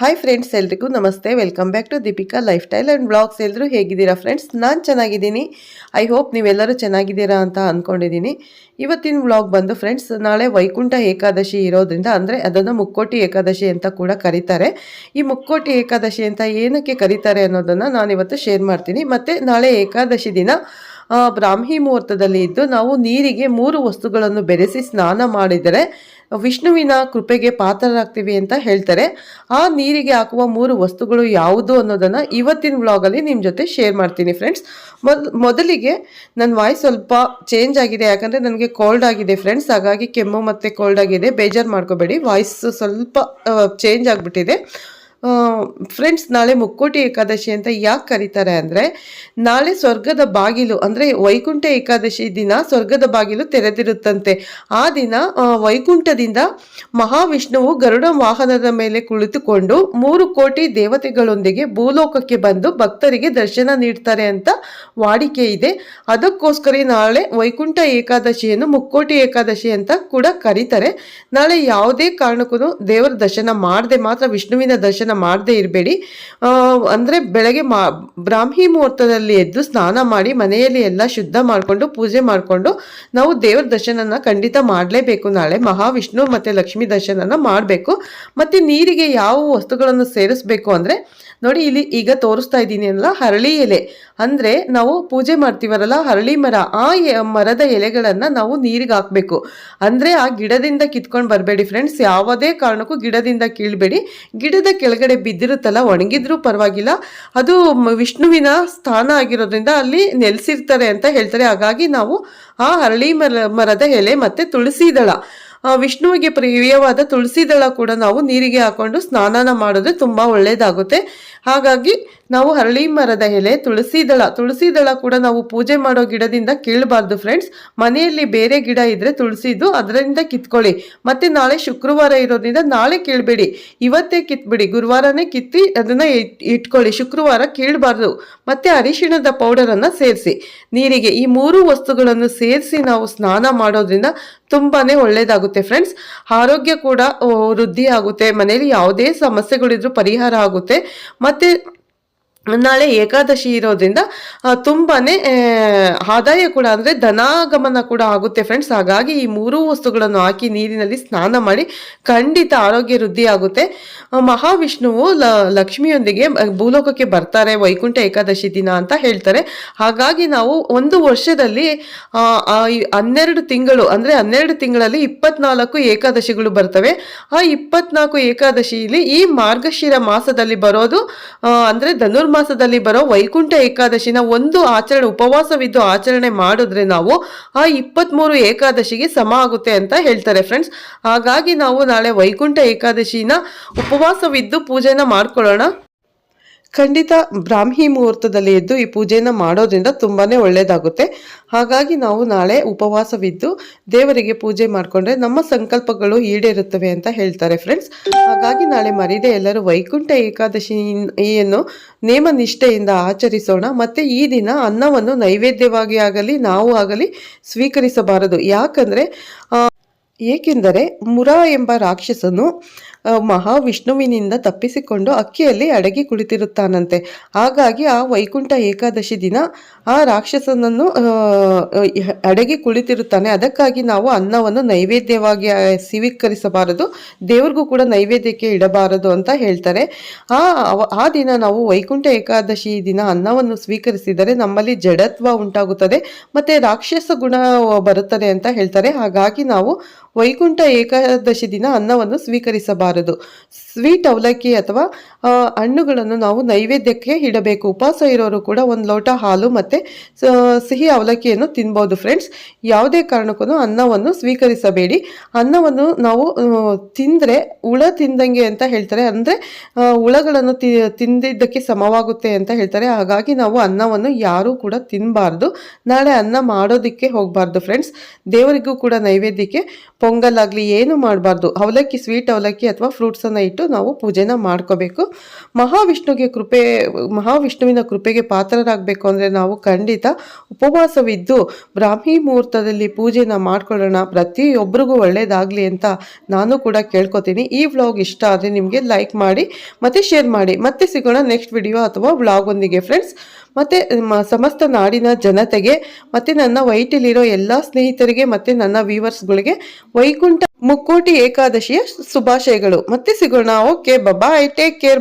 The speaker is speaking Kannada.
ಹಾಯ್ ಫ್ರೆಂಡ್ಸ್ ಎಲ್ರಿಗೂ ನಮಸ್ತೆ. Welcome back to Deepika lifestyle and blogs ಎಲ್ಲರೂ ಹೇಗಿದ್ದೀರಾ ಫ್ರೆಂಡ್ಸ್ ನಾನು ಚೆನ್ನಾಗಿದ್ದೀನಿ. ಐ ಹೋಪ್ ನೀವೆಲ್ಲರೂ ಚೆನ್ನಾಗಿದ್ದೀರಾ ಅಂತ ಅಂದ್ಕೊಂಡಿದ್ದೀನಿ ಇವತ್ತಿನ ವ್ಲಾಗ್ ಬಂದು ಫ್ರೆಂಡ್ಸ್ ನಾಳೆ ವೈಕುಂಠ ಏಕಾದಶಿ ಇರೋದ್ರಿಂದ, ಅಂದರೆ ಅದನ್ನು ಮುಕ್ಕೋಟಿ ಏಕಾದಶಿ ಅಂತ ಕೂಡ ಕರೀತಾರೆ. ಈ ಮುಕ್ಕೋಟಿ ಏಕಾದಶಿ ಅಂತ ಏನಕ್ಕೆ ಕರೀತಾರೆ ಅನ್ನೋದನ್ನು ನಾನಿವತ್ತು ಶೇರ್ ಮಾಡ್ತೀನಿ. ಮತ್ತು ನಾಳೆ ಏಕಾದಶಿ ದಿನ ಬ್ರಾಹ್ಮಿ ಮುಹೂರ್ತದಲ್ಲಿ ಇದ್ದು ನಾವು ನೀರಿಗೆ ಮೂರು ವಸ್ತುಗಳನ್ನು ಬೆರೆಸಿ ಸ್ನಾನ ಮಾಡಿದರೆ ವಿಷ್ಣುವಿನ ಕೃಪೆಗೆ ಪಾತ್ರರಾಗ್ತೀವಿ ಅಂತ ಹೇಳ್ತಾರೆ. ಆ ನೀರಿಗೆ ಹಾಕುವ ಮೂರು ವಸ್ತುಗಳು ಯಾವುದು ಅನ್ನೋದನ್ನು ಇವತ್ತಿನ ವ್ಲಾಗಲ್ಲಿ ನಿಮ್ಮ ಜೊತೆ ಶೇರ್ ಮಾಡ್ತೀನಿ ಫ್ರೆಂಡ್ಸ್. ಮೊದ್, ಮೊದಲಿಗೆ ನನ್ನ ವಾಯ್ಸ್ ಸ್ವಲ್ಪ ಚೇಂಜ್ ಆಗಿದೆ, ಯಾಕಂದರೆ ನನಗೆ ಕೋಲ್ಡ್ ಆಗಿದೆ ಫ್ರೆಂಡ್ಸ್. ಹಾಗಾಗಿ ಕೆಮ್ಮು ಮತ್ತು ಕೋಲ್ಡ್ ಆಗಿದೆ. ಬೇಜಾರು ಮಾಡ್ಕೋಬೇಡಿ. ವಾಯ್ಸ್ ಸ್ವಲ್ಪ ಚೇಂಜ್ ಆಗಿಬಿಟ್ಟಿದೆ. ಫ್ರೆಂಡ್ಸ್ ನಾಳೆ ಮುಕ್ಕೋಟಿ ಏಕಾದಶಿ ಅಂತ ಯಾಕೆ ಕರೀತಾರೆ ಅಂದರೆ, ನಾಳೆ ಸ್ವರ್ಗದ ಬಾಗಿಲು, ಅಂದರೆ ವೈಕುಂಠ ಏಕಾದಶಿ ದಿನ ಸ್ವರ್ಗದ ಬಾಗಿಲು ತೆರೆದಿರುತ್ತಂತೆ. ಆ ದಿನ ವೈಕುಂಠದಿಂದ ಮಹಾವಿಷ್ಣುವು ಗರುಡ ವಾಹನದ ಮೇಲೆ ಕುಳಿತುಕೊಂಡು ಮೂರು ಕೋಟಿ ದೇವತೆಗಳೊಂದಿಗೆ ಭೂಲೋಕಕ್ಕೆ ಬಂದು ಭಕ್ತರಿಗೆ ದರ್ಶನ ನೀಡ್ತಾರೆ ಅಂತ ವಾಡಿಕೆ ಇದೆ. ಅದಕ್ಕೋಸ್ಕರ ನಾಳೆ ವೈಕುಂಠ ಏಕಾದಶಿಯನ್ನು ಮುಕ್ಕೋಟಿ ಏಕಾದಶಿ ಅಂತ ಕೂಡ ಕರೀತಾರೆ. ನಾಳೆ ಯಾವುದೇ ಕಾರಣಕ್ಕೂ ದೇವರ ದರ್ಶನ ಮಾಡದೆ ಮಾತ್ರ ವಿಷ್ಣುವಿನ ದರ್ಶನ ಮಾಡದೇ ಇರಬೇಡಿ. ಅಂದರೆ ಬೆಳಗ್ಗೆ ಮಾ, ಬ್ರಾಹ್ಮಿ ಮುಹೂರ್ತದಲ್ಲಿ ಎದ್ದು ಸ್ನಾನ ಮಾಡಿ ಮನೆಯಲ್ಲಿ ಎಲ್ಲ ಶುದ್ಧ ಮಾಡಿಕೊಂಡು ಪೂಜೆ ಮಾಡಿಕೊಂಡು ನಾವು ದೇವರ ದರ್ಶನನ ಖಂಡಿತ ಮಾಡಲೇಬೇಕು. ನಾಳೆ ಮಹಾವಿಷ್ಣು ಮತ್ತು ಲಕ್ಷ್ಮೀ ದರ್ಶನನ ಮಾಡಬೇಕು. ಮತ್ತು ನೀರಿಗೆ ಯಾವ ವಸ್ತುಗಳನ್ನು ಸೇರಿಸ್ಬೇಕು ಅಂದರೆ ನೋಡಿ ಇಲ್ಲಿ ಈಗ ತೋರಿಸ್ತಾ ಇದ್ದೀನಿ ಅಲ್ಲ, ಹರಳಿ ಎಲೆ. ಅಂದರೆ ನಾವು ಪೂಜೆ ಮಾಡ್ತೀವರಲ್ಲ, ಹರಳಿ ಮರ, ಆ ಮರದ ಎಲೆಗಳನ್ನು ನಾವು ನೀರಿಗೆ ಹಾಕಬೇಕು. ಅಂದರೆ ಆ ಗಿಡದಿಂದ ಕಿತ್ಕೊಂಡು ಬರಬೇಡಿ ಫ್ರೆಂಡ್ಸ್ ಯಾವುದೇ ಕಾರಣಕ್ಕೂ ಗಿಡದಿಂದ ಕೀಳಬೇಡಿ. ಗಿಡದ ಕೆಳಗಡೆ ಬಿದ್ದಿರುತ್ತಲ್ಲ, ಒಣಗಿದ್ರೂ ಪರವಾಗಿಲ್ಲ. ಅದು ವಿಷ್ಣುವಿನ ಸ್ಥಾನ ಆಗಿರೋದ್ರಿಂದ ಅಲ್ಲಿ ನೆಲೆಸಿರ್ತಾರೆ ಅಂತ ಹೇಳ್ತಾರೆ. ಹಾಗಾಗಿ ನಾವು ಆ ಹರಳಿ ಮರ, ಮರದ ಎಲೆ ಮತ್ತು ತುಳಸಿ ದಳ. ವಿಷ್ಣುವಿಗೆ ಪ್ರಿಯವಾದ ತುಳಸಿ ದಳ ಕೂಡ ನಾವು ನೀರಿಗೆ ಹಾಕೊಂಡು ಸ್ನಾನನ ಮಾಡಿದ್ರೆ ತುಂಬ ಒಳ್ಳೆಯದಾಗುತ್ತೆ ಹಾಗಾಗಿ ನಾವು ಹರಳಿ ಮರದ ಎಲೆ, ತುಳಸಿ ದಳ ತುಳಸಿ ದಳ ಕೂಡ ನಾವು ಪೂಜೆ ಮಾಡೋ ಗಿಡದಿಂದ ಕೀಳಬಾರ್ದು ಫ್ರೆಂಡ್ಸ್ ಮನೆಯಲ್ಲಿ ಬೇರೆ ಗಿಡ ಇದ್ರೆ ತುಳಸಿದು, ಅದರಿಂದ ಕಿತ್ಕೊಳ್ಳಿ. ಮತ್ತೆ ನಾಳೆ ಶುಕ್ರವಾರ ಇರೋದ್ರಿಂದ ನಾಳೆ ಕೀಳ್ಬೇಡಿ. ಇವತ್ತೇ ಕಿತ್ಬಿಡಿ, ಗುರುವಾರನೇ ಕಿತ್ತಿ ಅದನ್ನ ಇಟ್- ಇಟ್ಕೊಳ್ಳಿ. ಶುಕ್ರವಾರ ಕೀಳಬಾರ್ದು. ಮತ್ತೆ ಅರಿಶಿಣದ ಪೌಡರನ್ನು ಸೇರಿಸಿ. ನೀರಿಗೆ ಈ ಮೂರು ವಸ್ತುಗಳನ್ನು ಸೇರಿಸಿ ನಾವು ಸ್ನಾನ ಮಾಡೋದ್ರಿಂದ ತುಂಬಾನೇ ಒಳ್ಳೇದಾಗುತ್ತೆ ಫ್ರೆಂಡ್ಸ್ ಆರೋಗ್ಯ ಕೂಡ ವೃದ್ಧಿ ಆಗುತ್ತೆ. ಮನೆಯಲ್ಲಿ ಯಾವುದೇ ಸಮಸ್ಯೆಗಳಿದ್ರು ಪರಿಹಾರ ಆಗುತ್ತೆ. ಮತ್ತೆ ನಾಳೆ ಏಕಾದಶಿ ಇರೋದ್ರಿಂದ ತುಂಬಾ ಆದಾಯ ಕೂಡ ಅಂದರೆ ಧನಾಗಮನ ಕೂಡ ಆಗುತ್ತೆ ಫ್ರೆಂಡ್ಸ್ ಹಾಗಾಗಿ ಈ ಮೂರೂ ವಸ್ತುಗಳನ್ನು ಹಾಕಿ ನೀರಿನಲ್ಲಿ ಸ್ನಾನ ಮಾಡಿ ಖಂಡಿತ ಆರೋಗ್ಯ ವೃದ್ಧಿ ಆಗುತ್ತೆ. ಮಹಾವಿಷ್ಣುವು ಲಕ್ಷ್ಮಿಯೊಂದಿಗೆ ಭೂಲೋಕಕ್ಕೆ ಬರ್ತಾರೆ, ವೈಕುಂಠ ಏಕಾದಶಿ ದಿನ ಅಂತ ಹೇಳ್ತಾರೆ. ಹಾಗಾಗಿ ನಾವು ಒಂದು ವರ್ಷದಲ್ಲಿ ಹನ್ನೆರಡು ತಿಂಗಳು, ಅಂದರೆ ಹನ್ನೆರಡು ತಿಂಗಳಲ್ಲಿ ಇಪ್ಪತ್ನಾಲ್ಕು ಏಕಾದಶಿಗಳು ಬರ್ತವೆ. ಆ ಇಪ್ಪತ್ನಾಲ್ಕು ಏಕಾದಶಿಯಲ್ಲಿ ಈ ಮಾರ್ಗಶಿರ ಮಾಸದಲ್ಲಿ ಬರೋದು ಅಂದರೆ ಅಂದ್ರೆ ಧನುರ್ಮಾಸದಲ್ಲಿ ಬರೋ ವೈಕುಂಠ ಏಕಾದಶಿನ ಒಂದು ಆಚರಣೆ, ಉಪವಾಸವಿದ್ದು ಆಚರಣೆ ಮಾಡಿದ್ರೆ ನಾವು ಆ ಇಪ್ಪತ್ಮೂರು ಏಕಾದಶಿಗೆ ಸಮ ಆಗುತ್ತೆ ಅಂತ ಹೇಳ್ತಾರೆ ಫ್ರೆಂಡ್ಸ್ ಹಾಗಾಗಿ ನಾವು ನಾಳೆ ವೈಕುಂಠ ಏಕಾದಶಿನ ಉಪವಾಸವಿದ್ದು ಪೂಜೆನ ಮಾಡ್ಕೊಳ್ಳೋಣ. ಖಂಡಿತ ಬ್ರಾಹ್ಮಿ ಮುಹೂರ್ತದಲ್ಲಿ ಎದ್ದು ಈ ಪೂಜೆನ ಮಾಡೋದ್ರಿಂದ ತುಂಬಾನೇ ಒಳ್ಳೇದಾಗುತ್ತೆ. ಹಾಗಾಗಿ ನಾವು ನಾಳೆ ಉಪವಾಸವಿದ್ದು ದೇವರಿಗೆ ಪೂಜೆ ಮಾಡಿಕೊಂಡ್ರೆ ನಮ್ಮ ಸಂಕಲ್ಪಗಳು ಈಡೇರುತ್ತವೆ ಅಂತ ಹೇಳ್ತಾರೆ ಫ್ರೆಂಡ್ಸ್ ಹಾಗಾಗಿ ನಾಳೆ ಮರಿದೆ ಎಲ್ಲರೂ ವೈಕುಂಠ ಏಕಾದಶಿಯನ್ನು ನೇಮ ನಿಷ್ಠೆಯಿಂದ ಆಚರಿಸೋಣ. ಮತ್ತೆ ಈ ದಿನ ಅನ್ನವನ್ನು ನೈವೇದ್ಯವಾಗಿ ಆಗಲಿ, ನಾವು ಆಗಲಿ ಸ್ವೀಕರಿಸಬಾರದು. ಯಾಕಂದ್ರೆ ಏಕೆಂದರೆ ಮುರ ಎಂಬ ರಾಕ್ಷಸನು ಮಹಾವಿಷ್ಣುವಿನಿಂದ ತಪ್ಪಿಸಿಕೊಂಡು ಅಕ್ಕಿಯಲ್ಲಿ ಅಡಗಿ ಕುಳಿತಿರುತ್ತಾನಂತೆ. ಹಾಗಾಗಿ ಆ ವೈಕುಂಠ ಏಕಾದಶಿ ದಿನ ಆ ರಾಕ್ಷಸನನ್ನು ಅಡಗಿ ಕುಳಿತಿರುತ್ತಾನೆ. ಅದಕ್ಕಾಗಿ ನಾವು ಅನ್ನವನ್ನು ನೈವೇದ್ಯವಾಗಿ ಸ್ವೀಕರಿಸಬಾರದು. ದೇವ್ರಿಗೂ ಕೂಡ ನೈವೇದ್ಯಕ್ಕೆ ಇಡಬಾರದು ಅಂತ ಹೇಳ್ತಾರೆ. ಆ ಆ ದಿನ ನಾವು ವೈಕುಂಠ ಏಕಾದಶಿ ದಿನ ಅನ್ನವನ್ನು ಸ್ವೀಕರಿಸಿದರೆ ನಮ್ಮಲ್ಲಿ ಜಡತ್ವ ಉಂಟಾಗುತ್ತದೆ. ಮತ್ತೆ ರಾಕ್ಷಸ ಗುಣ ಬರುತ್ತದೆ ಅಂತ ಹೇಳ್ತಾರೆ. ಹಾಗಾಗಿ ನಾವು ವೈಕುಂಠ ಏಕಾದಶಿ ದಿನ ಅನ್ನವನ್ನು ಸ್ವೀಕರಿಸಬಾರದು. ಸ್ವೀಟ್ ಅವಲಕ್ಕಿ ಅಥವಾ ಹಣ್ಣುಗಳನ್ನು ನಾವು ನೈವೇದ್ಯಕ್ಕೆ ಇಡಬೇಕು. ಉಪವಾಸ ಇರೋರು ಕೂಡ ಒಂದು ಲೋಟ ಹಾಲು ಮತ್ತು ಸಿಹಿ ಅವಲಕ್ಕಿಯನ್ನು ತಿನ್ಬೋದು ಫ್ರೆಂಡ್ಸ್. ಯಾವುದೇ ಕಾರಣಕ್ಕೂ ಅನ್ನವನ್ನು ಸ್ವೀಕರಿಸಬೇಡಿ. ಅನ್ನವನ್ನು ನಾವು ತಿಂದರೆ, ಹುಳ ತಿಂದಂಗೆ ಅಂತ ಹೇಳ್ತಾರೆ. ಅಂದರೆ ಹುಳಗಳನ್ನು ತಿಂದಿದ್ದಕ್ಕೆ ಸಮವಾಗುತ್ತೆ ಅಂತ ಹೇಳ್ತಾರೆ. ಹಾಗಾಗಿ ನಾವು ಅನ್ನವನ್ನು ಯಾರೂ ಕೂಡ ತಿನ್ನಬಾರ್ದು ನಾಳೆ ಅನ್ನ ಮಾಡೋದಕ್ಕೆ ಹೋಗಬಾರ್ದು ಫ್ರೆಂಡ್ಸ್. ದೇವರಿಗೂ ಕೂಡ ನೈವೇದ್ಯಕ್ಕೆ ಪೊಂಗಲ್ ಆಗಲಿ ಏನು ಮಾಡಬಾರ್ದು. ಅವಲಕ್ಕಿ ಸ್ವೀಟ್ ಅವಲಕ್ಕಿ ಅಥವಾ ಫ್ರೂಟ್ಸನ್ನು ಇಟ್ಟು ನಾವು ಪೂಜೆನ ಮಾಡ್ಕೋಬೇಕು. ಮಹಾವಿಷ್ಣುಗೆ ಕೃಪೆ, ಮಹಾವಿಷ್ಣುವಿನ ಕೃಪೆಗೆ ಪಾತ್ರರಾಗಬೇಕು ಅಂದರೆ ನಾವು ಖಂಡಿತ ಉಪವಾಸವಿದ್ದು ಬ್ರಾಹ್ಮಿ ಮುಹೂರ್ತದಲ್ಲಿ ಪೂಜೆನ ಮಾಡ್ಕೊಳ್ಳೋಣ. ಪ್ರತಿಯೊಬ್ಬರಿಗೂ ಒಳ್ಳೆಯದಾಗಲಿ ಅಂತ ನಾನು ಕೂಡ ಕೇಳ್ಕೊತೀನಿ. ಈ ವ್ಲಾಗ್ ಇಷ್ಟ ಆದರೆ ನಿಮಗೆ ಲೈಕ್ ಮಾಡಿ, ಮತ್ತು ಶೇರ್ ಮಾಡಿ. ಮತ್ತೆ ಸಿಗೋಣ ನೆಕ್ಸ್ಟ್ ವಿಡಿಯೋ ಅಥವಾ ವ್ಲಾಗ್ ಒಂದಿಗೆ ಫ್ರೆಂಡ್ಸ್ ಮತ್ತು ಸಮಸ್ತ ನಾಡಿನ ಜನತೆಗೆ, ಮತ್ತು ನನ್ನ ವೈಟಲ್ಲಿರೋ ಎಲ್ಲ ಸ್ನೇಹಿತರಿಗೆ, ಮತ್ತು ನನ್ನ ವ್ಯೂವರ್ಸ್ಗಳಿಗೆ ವೈಕುಂಠ ಮುಕ್ಕೋಟಿ ಏಕಾದಶಿಯ ಶುಭಾಶಯಗಳು. ಮತ್ತೆ ಸಿಗೋಣ. Okay bye take care